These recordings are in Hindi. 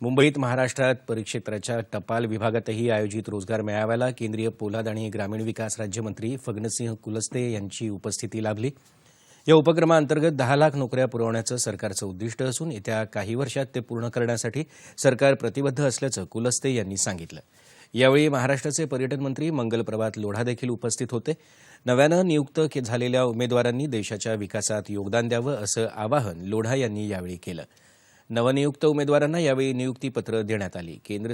मुंबईत महाराष्ट्रात परिक्षेत्राच्या टपाल विभागातही आयोजित रोजगार मेळाव्याला केंद्रीय पोलाद आणि ग्रामीण विकास राज्यमंत्री फगनसिंह कुलस्ते यांची उपस्थिती लाभली. या उपक्रमाअंतर्गत दहा लाख नोकऱ्या पुरवण्याचं सरकारचं उद्दिष्ट असून येत्या काही वर्षात ते पूर्ण करण्यासाठी सरकार प्रतिबद्ध असल्याचं कुलस्ते यांनी सांगितलं. यावेळी महाराष्ट्राचे पर्यटन मंत्री मंगल प्रभात लोढा देखील उपस्थित होते. नव्यानं नियुक्त के- झालेल्या उमेदवारांनी देशाच्या विकासात योगदान द्यावं असं आवाहन लोढा यांनी यावेळी केलं. नवनियुक्त उमेदवारांना यावेळी नियुक्तीपत्र देण्यात केंद्र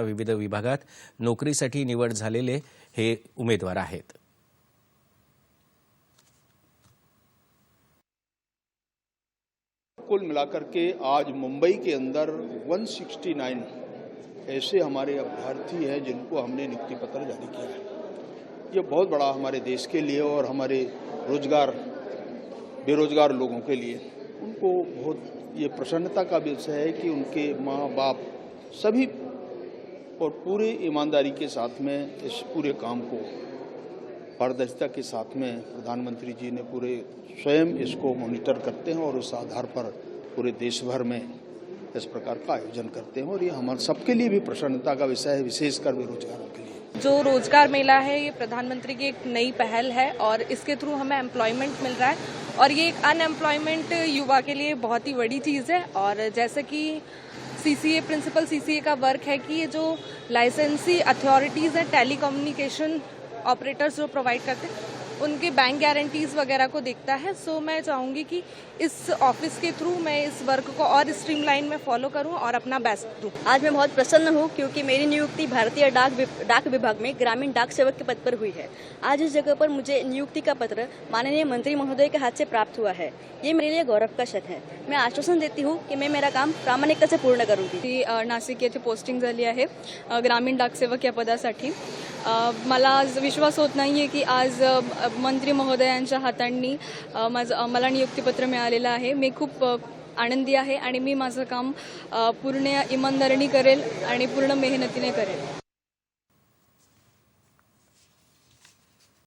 विविध विभागात नोकरीसाठी निवड झालेले हे उमेदवार कुल मिलाकर के आज मुंबई के अंदर 169 ऐसे हमारे अभ्यर्थी हैं जिनको हमने नियुक्ति पत्र जारी किया है। ये बहुत बड़ा हमारे देश के लिए और हमारे रोज़गार, बेरोजगार लोगों के लिए उनको बहुत ये प्रसन्नता का विषय है कि उनके माँ बाप सभी और पूरे ईमानदारी के साथ में इस पूरे काम को, पारदर्शिता के साथ में प्रधानमंत्री जी ने पूरे स्वयं इसको मॉनिटर करते हैं और उस आधार पर पूरे देश भर में इस प्रकार का आयोजन करते हैं और ये हमारे सबके लिए भी प्रसन्नता का विषय है, विशेषकर बेरोजगारों के लिए। जो रोज़गार मेला है, ये प्रधानमंत्री की एक नई पहल है और इसके थ्रू हमें एम्प्लॉयमेंट मिल रहा है। और ये एक अनएम्प्लॉयमेंट युवा के लिए बहुत ही बड़ी चीज़ है। और जैसे कि सीसीए प्रिंसिपल सीसीए का वर्क है कि ये जो लाइसेंसी अथॉरिटीज़ हैं टेलीकम्युनिकेशन ऑपरेटर्स जो प्रोवाइड करते हैं उनके बैंक गारंटीज वगैरह को देखता है। सो मैं चाहूँगी कि इस ऑफ़िस के थ्रू मैं इस वर्क को और स्ट्रीमलाइन में फॉलो करूँ और अपना बेस्ट दूँ। आज मैं बहुत प्रसन्न हूँ क्योंकि मेरी नियुक्ति भारतीय डाक डाक विभाग में ग्रामीण डाक सेवक के पद पर हुई है। आज इस जगह पर मुझे नियुक्ति का पत्र माननीय मंत्री महोदय के हाथ से प्राप्त हुआ है। ये मेरे लिए गौरव का क्षण है। मैं आश्वासन देती हूँ कि मैं मेरा काम प्रामाणिकता से पूर्ण करूँगी। नाशिक येथे पोस्टिंग झाली आहे ग्रामीण डाकसेवक या पदासाठी. मला आज विश्वास होत नाही आहे की आज मंत्री महोदयांच्या हातांनी माझं मला नियुक्तीपत्र मिळालेलं आहे. मी खूप आनंदी आहे आणि मी माझं काम पूर्ण इमानदारीने करेल आणि पूर्ण मेहनतीने करेल.